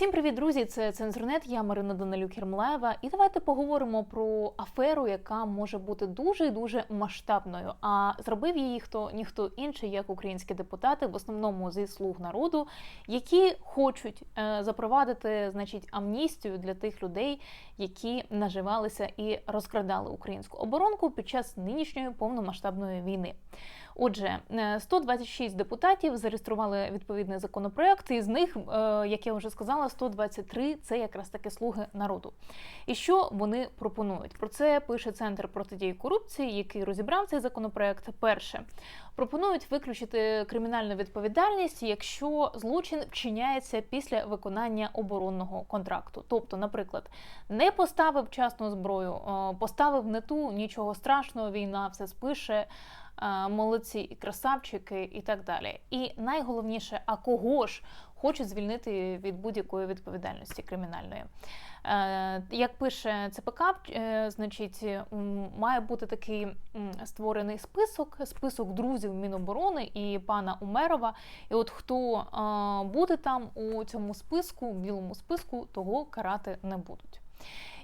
Всім привіт, друзі! Це цензурнет. Я Марина Данилюк Єрмолаєва. І давайте поговоримо про аферу, яка може бути дуже і дуже масштабною. А зробив її хто ніхто інший, як українські депутати, в основному зі слуг народу, які хочуть е, запровадити, значить, амністію для тих людей, які наживалися і розкрадали українську оборонку під час нинішньої повномасштабної війни. Отже, е, 126 депутатів зареєстрували відповідний законопроект, і з них, е, як я вже сказала, 123 – це якраз таки слуги народу. І що вони пропонують? Про це пише Центр протидії корупції, який розібрав цей законопроект. Перше пропонують виключити кримінальну відповідальність, якщо злочин вчиняється після виконання оборонного контракту. Тобто, наприклад, не поставив вчасну зброю, е, поставив не ту, нічого страшного, війна все спише. Е, Молодці і красавчики, і так далі. І найголовніше, а кого ж хочуть звільнити від будь-якої відповідальності кримінальної. Е, Як пише ЦПК, е, значить, має бути такий створений список, список друзів Міноборони і пана Умерова. І от хто буде там у цьому списку, білому списку, того карати не будуть.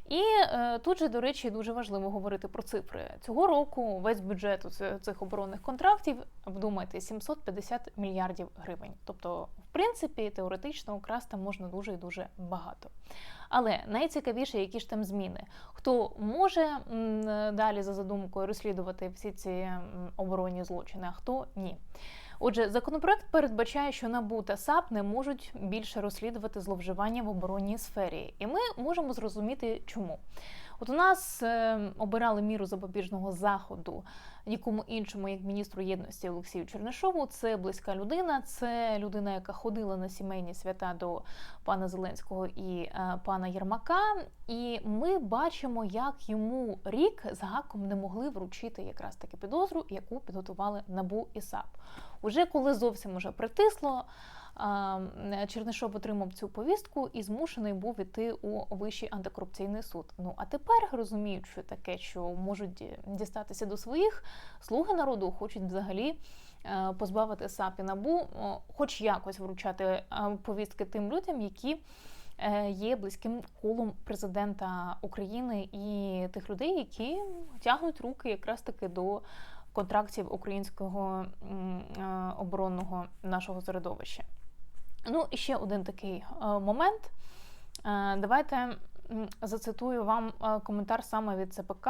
І е, тут же, до речі, дуже важливо говорити про цифри. Цього року весь бюджет цих оборонних контрактів, вдумайте, 750 мільярдів гривень. Тобто, в принципі, теоретично украсти можна дуже і дуже багато. Але найцікавіше, які ж там зміни. Хто може далі за задумкою розслідувати всі ці оборонні злочини, а хто ні. Отже, законопроект передбачає, що НАБУ та САП не можуть більше розслідувати зловживання в оборонній сфері, і ми можемо зрозуміти, чому. От у нас е, обирали міру запобіжного заходу нікому іншому, як міністру єдності Олексію Чернишову. Це близька людина, це людина, яка ходила на сімейні свята до пана Зеленського і е, пана Єрмака. І ми бачимо, як йому рік з гаком не могли вручити якраз таки підозру, яку підготували НАБУ і САП. Уже коли зовсім уже притисло. Чернишов отримав цю повістку і змушений був іти у вищий антикорупційний суд. Ну а тепер розуміють, що таке, що можуть дістатися до своїх, слуги народу хочуть взагалі е, позбавити САП і НАБУ, хоч якось вручати е, повістки тим людям, які е, є близьким колом президента України і тих людей, які тягнуть руки якраз таки до контрактів українського оборонного нашого середовища. Ну, і ще один такий е, момент. Е, Давайте зацитую вам е, коментар саме від ЦПК,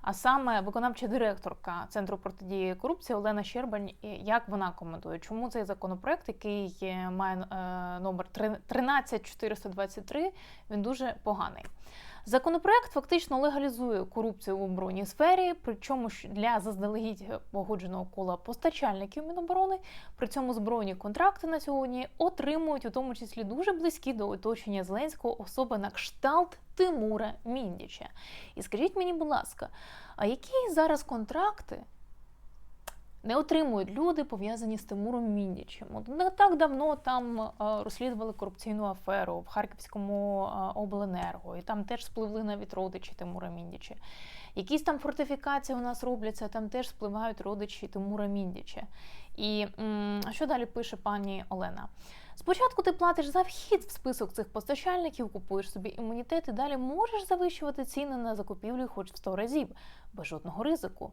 а саме виконавча директорка Центру протидії корупції Олена Щербань, як вона коментує, чому цей законопроект, який має номер 13423, він дуже поганий. Законопроект фактично легалізує корупцію в оборонній сфері, причому для заздалегідь погодженого кола постачальників Міноборони. При цьому збройні контракти на сьогодні отримують у тому числі дуже близькі до оточення Зеленського особи на кшталт Тимура Міндіча. І скажіть мені, будь ласка, а які зараз контракти не отримують люди, пов'язані з Тимуром Міндічем. Не так давно там е, розслідували корупційну аферу в Харківському е, обленерго, і там теж спливли навіть родичі Тимура Міндіча. Якісь там фортифікації у нас робляться, там теж спливають родичі Тимура Міндіча. І що далі пише пані Олена? Спочатку ти платиш за вхід в список цих постачальників, купуєш собі імунітет і далі можеш завищувати ціни на закупівлю хоч в 100 разів, без жодного ризику.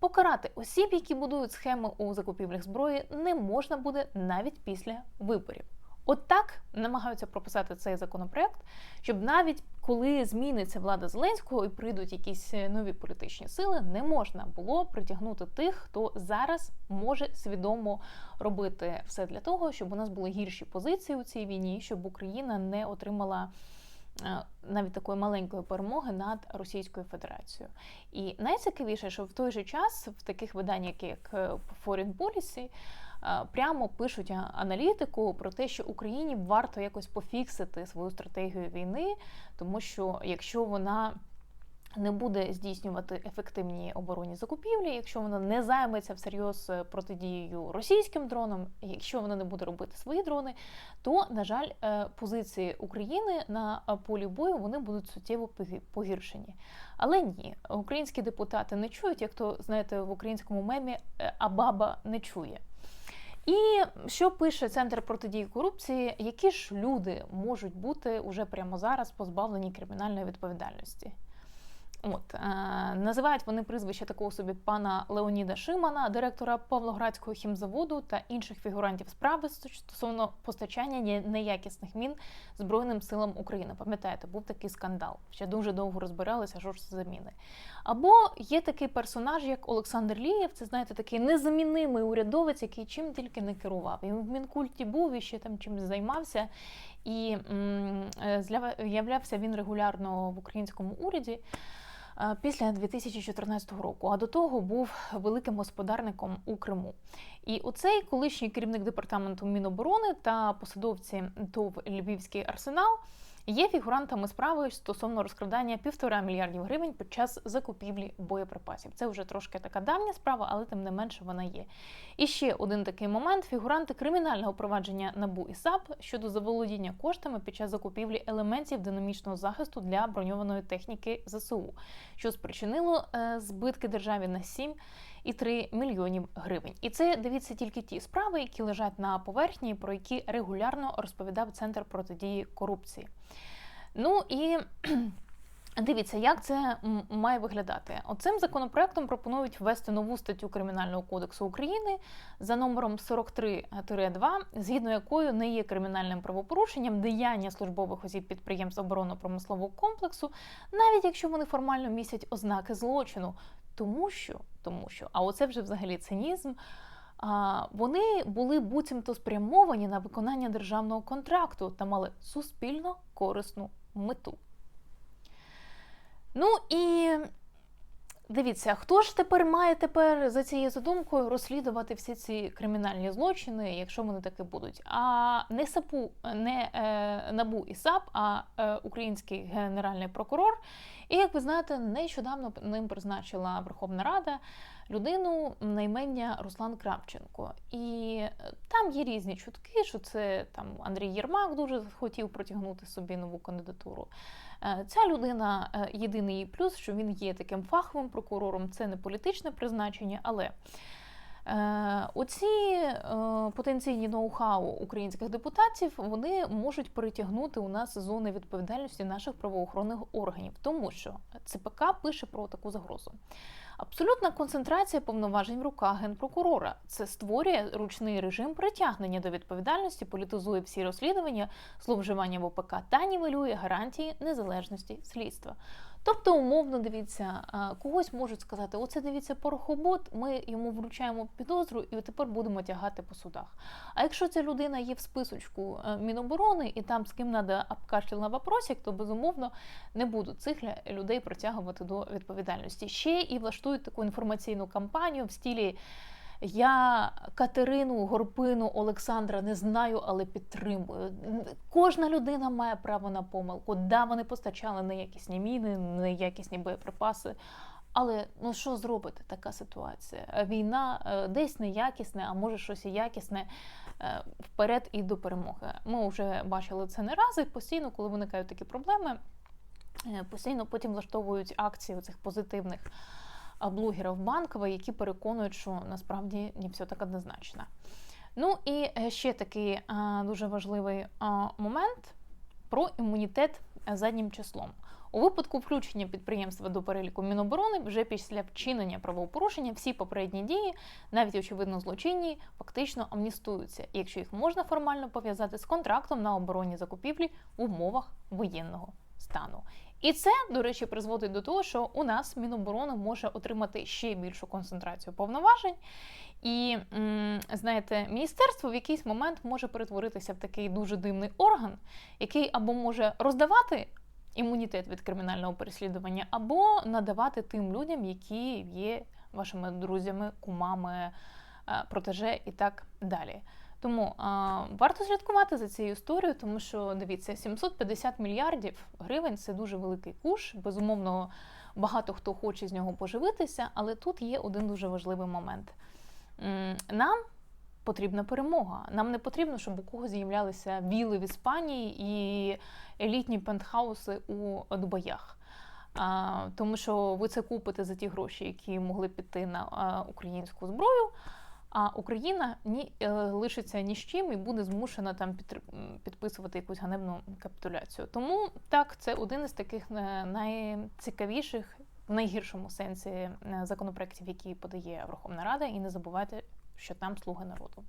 Покарати осіб, які будують схеми у закупівлях зброї, не можна буде навіть після виборів. От намагаються прописати цей законопроект, щоб навіть коли зміниться влада Зеленського і прийдуть якісь е, нові політичні сили, не можна було притягнути тих, хто зараз може свідомо робити все для того, щоб у нас були гірші позиції у цій війні, щоб Україна не отримала навіть такої маленької перемоги над Російською Федерацією. І найцікавіше, що в той же час в таких виданнях, як е, Foreign Policy, е, прямо пишуть аналітику про те, що Україні варто якось пофіксити свою стратегію війни, тому що якщо вона не буде здійснювати ефективні оборонні закупівлі, якщо вона не займеться всерйоз е, протидією російським дронам, якщо вона не буде робити свої дрони, то на жаль, е, позиції України на е, полі бою вони будуть суттєво погі- погіршені. Але ні, українські депутати не чують, як то знаєте, в українському мемі е, а баба не чує. І що пише Центр протидії корупції? Які ж люди можуть бути уже прямо зараз позбавлені кримінальної відповідальності? От е, називають вони прізвище такого собі пана Леоніда Шимана, директора Павлоградського хімзаводу та інших фігурантів справи стосовно постачання неякісних мін Збройним силам України. Пам'ятаєте, був такий скандал. Ще дуже довго розбиралися, що ж це заміни. Або є такий персонаж, як Олександр Лієв. Це знаєте, такий незамінимий урядовець, який чим тільки не керував. Він в мінкульті був і ще там чимось займався. І е, з'являвся він регулярно в українському уряді. Е, після 2014 року. А до того був великим господарником у Криму. І оцей колишній керівник департаменту Міноборони та посадовці ТОВ Львівський арсенал є фігурантами справи стосовно розкрадання півтора мільярдів гривень під час закупівлі боєприпасів. Це вже трошки така давня справа, але тим не менше вона є. І ще один такий момент: фігуранти кримінального провадження НАБУ і САП щодо заволодіння коштами під час закупівлі елементів динамічного захисту для броньованої техніки ЗСУ, що спричинило е, збитки державі на 7 і 3 мільйонів гривень. І це дивіться тільки ті справи, які лежать на поверхні, про які регулярно розповідав центр протидії корупції. Ну і Дивіться, як це має виглядати. Оцим законопроектом пропонують ввести нову статтю Кримінального кодексу України за номером 43-2, згідно якою не є кримінальним правопорушенням діяння службових осіб підприємств оборонно-промислового комплексу, навіть якщо вони формально містять ознаки злочину. Тому що, тому що, а оце вже взагалі цинізм. Вони були буцімто спрямовані на виконання державного контракту та мали суспільно корисну мету. Ну і дивіться, хто ж тепер має тепер за цією задумкою розслідувати всі ці кримінальні злочини, якщо вони таки будуть? А не САПУ, не е, НАБУ і САП, а е, Український генеральний прокурор. І як ви знаєте, нещодавно ним призначила Верховна Рада людину наймення Руслан Кравченко. І е, там є різні чутки, що це там Андрій Єрмак дуже хотів протягнути собі нову кандидатуру. Е, ця людина е, єдиний плюс, що він є таким фаховим прокурором, це не політичне призначення, але. Оці потенційні ноу-хау українських депутатів вони можуть перетягнути у нас зони відповідальності наших правоохоронних органів, тому що ЦПК пише про таку загрозу. Абсолютна концентрація повноважень в руках генпрокурора. Це створює ручний режим притягнення до відповідальності, політизує всі розслідування, зловживання в ОПК та нівелює гарантії незалежності слідства. Тобто, умовно, дивіться, когось можуть сказати: оце дивіться порохобот, ми йому вручаємо підозру і тепер будемо тягати по судах. А якщо ця людина є в списочку е, Міноборони і там з ким треба обкашляти на вопросик, то безумовно не будуть цих людей притягувати до відповідальності. Ще і влаштують таку інформаційну кампанію в стілі. Я Катерину Горпину Олександра не знаю, але підтримую. Кожна людина має право на помилку. Да, вони постачали неякісні міни, неякісні боєприпаси. Але ну що зробити така ситуація? Війна е, десь неякісне, а може щось і якісне е, вперед і до перемоги. Ми вже бачили це не раз, і постійно, коли виникають такі проблеми, е, постійно потім влаштовують акції цих позитивних блогерів банкова, які переконують, що насправді не все так однозначно. Ну і е, ще такий е, дуже важливий е, момент про імунітет заднім числом. У випадку включення підприємства до переліку Міноборони вже після вчинення правопорушення всі попередні дії, навіть очевидно злочинні, фактично амністуються, якщо їх можна формально пов'язати з контрактом на оборонні закупівлі в умовах воєнного стану. І це, до речі, призводить до того, що у нас Міноборони може отримати ще більшу концентрацію повноважень. І знаєте, міністерство в якийсь момент може перетворитися в такий дуже дивний орган, який або може роздавати імунітет від кримінального переслідування, або надавати тим людям, які є вашими друзями, кумами, е, протеже і так далі. Тому а, варто слідкувати за цією історією, тому що дивіться, 750 мільярдів гривень це дуже великий куш. Безумовно, багато хто хоче з нього поживитися, але тут є один дуже важливий момент. Нам потрібна перемога. Нам не потрібно, щоб у когось з'являлися віли в Іспанії і елітні пентхауси у Дубаях. А, Тому що ви це купите за ті гроші, які могли піти на українську зброю. А Україна ні е, лишиться ні з чим і буде змушена там підписувати якусь ганебну капітуляцію. Тому так, це один із таких е, найцікавіших, в найгіршому сенсі е, законопроєктів, які подає Верховна Рада. І не забувайте, що там слуги народу.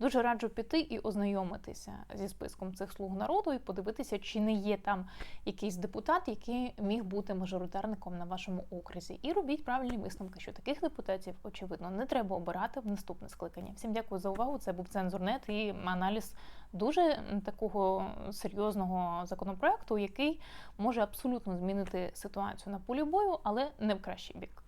Дуже раджу піти і ознайомитися зі списком цих слуг народу і подивитися, чи не є там якийсь депутат, який міг бути мажоритарником на вашому окрузі. І робіть правильні висновки, що таких депутатів, очевидно, не треба обирати в наступне скликання. Всім дякую за увагу. Це був цензурнет і аналіз дуже такого серйозного законопроекту, який може абсолютно змінити ситуацію на полі бою, але не в кращий бік.